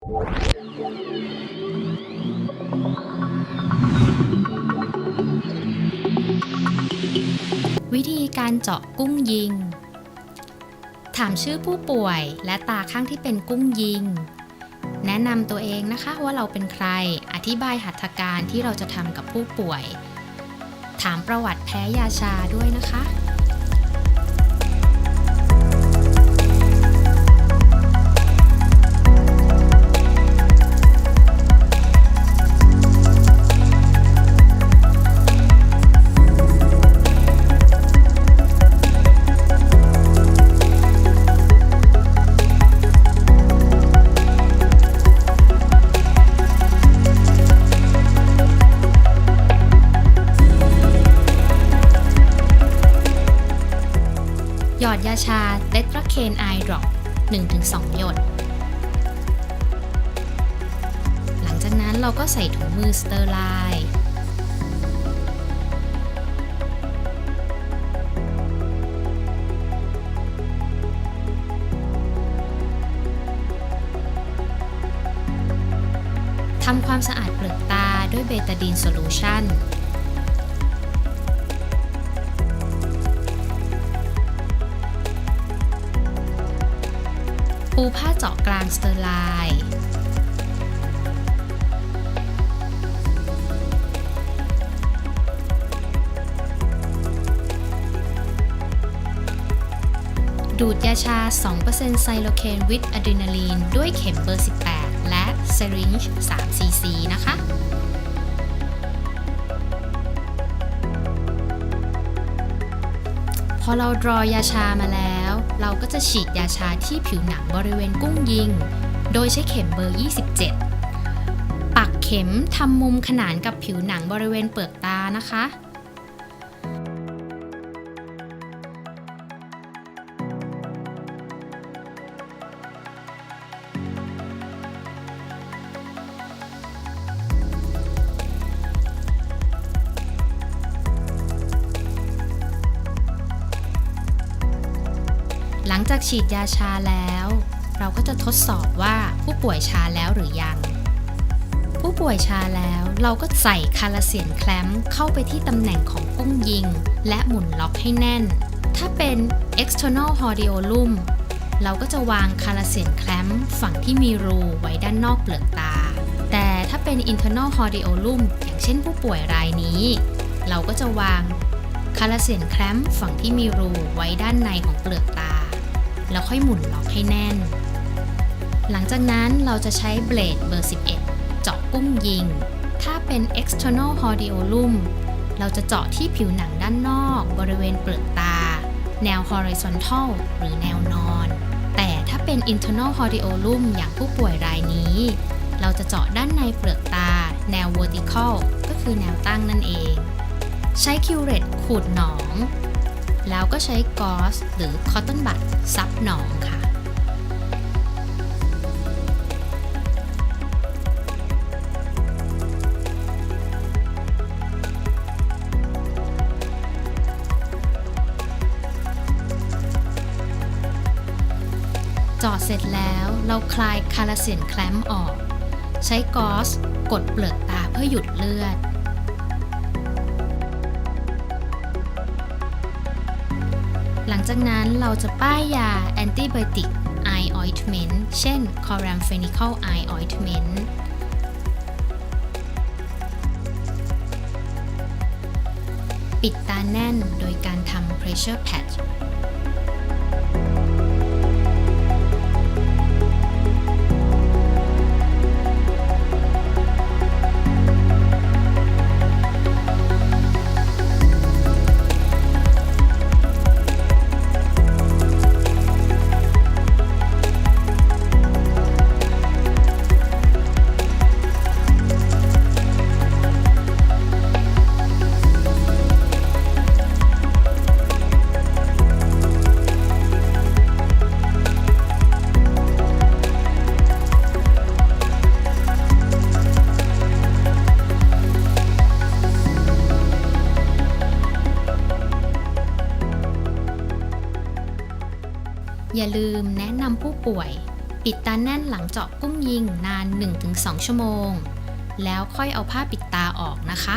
วิธีการเจาะกุ้งยิง ถามชื่อผู้ป่วยและตาข้างที่เป็นกุ้งยิง แนะนำตัวเองนะคะว่าเราเป็นใคร อธิบายหัตถการที่เราจะทำกับผู้ป่วย ถามประวัติแพ้ยาชาด้วยนะคะ ชาเ e ตราเคนไอดรอป1-2 หยด หลังจากนั้นเราก็ใส่ถุงมือสเตอร์ไลน์ทำความสะอาดเปลือกตาด้วยเบตาดีนโซลูชัน ปูผ้าเจาะกลางสเตอร์ไลน์ดูดยาชา 2%ไซโลเคนวิตอะดรีนาลีน ด้วยเข็มเบอร์ 18 และเซรินจ์3 cc นะคะ พอเราดรอยาชามาแล้ว เราก็จะฉีดยาชาที่ผิวหนังบริเวณกุ้งยิง โดยใช้เข็มเบอร์ 27 ปักเข็มทำมุมขนานกับผิวหนังบริเวณเปลือกตานะคะ จากฉีดยาชาแล้ว เราก็จะทดสอบว่าผู้ป่วยชาแล้วหรือยัง ผู้ป่วยชาแล้วเราก็ใส่คาราเซียนแคลมเข้าไปที่ตำแหน่งของกุ้งยิง และหมุนล็อกให้แน่น ถ้าเป็น external hordeolum เราก็จะวางคาราเซียนแคลมฝั่งที่มีรูไว้ด้านนอกเปลือกตา แต่ถ้าเป็น internal hordeolum อย่างเช่นผู้ป่วยรายนี้ เราก็จะวางคาราเซียนแคลมฝั่งที่มีรูไว้ด้านในของเปลือกตา แล้วค่อยหมุนล็อกให้แน่น หลังจากนั้นเราจะใช้เบลดเบอร์ 11 เจาะกุ้งยิง ถ้าเป็น external hordeolum เราจะเจาะที่ผิวหนังด้านนอก บริเวณเปลือกตา แนว horizontal หรือแนวนอน แต่ถ้าเป็น internal hordeolum อย่างผู้ป่วยรายนี้ เราจะเจาะด้านในเปลือกตา แนว vertical ก็คือแนวตั้งนั่นเอง ใช้คิวเรตขูดหนอง แล้วก็ใช้กอสหรือคอตตอนบัดซับหนองค่ะจาะเสร็จแล้วเราคลายคาราเซียนแคลมออก ใช้กอสกดเปลือกตาเพื่อหยุดเลือด หลังจากนั้นเราจะป้ายยาแอนติบโอติกไอออยท์เมนต์เช่นคอรัมเฟนิคอลไอออยท์เมนต์ปิดตาแน่นโดยการทำเพรสเชอร์แพด อย่าลืมแนะนำผู้ป่วย ปิดตาแน่นหลังเจาะกุ้งยิงนาน 1-2 ชั่วโมง แล้วค่อยเอาผ้าปิดตาออกนะคะ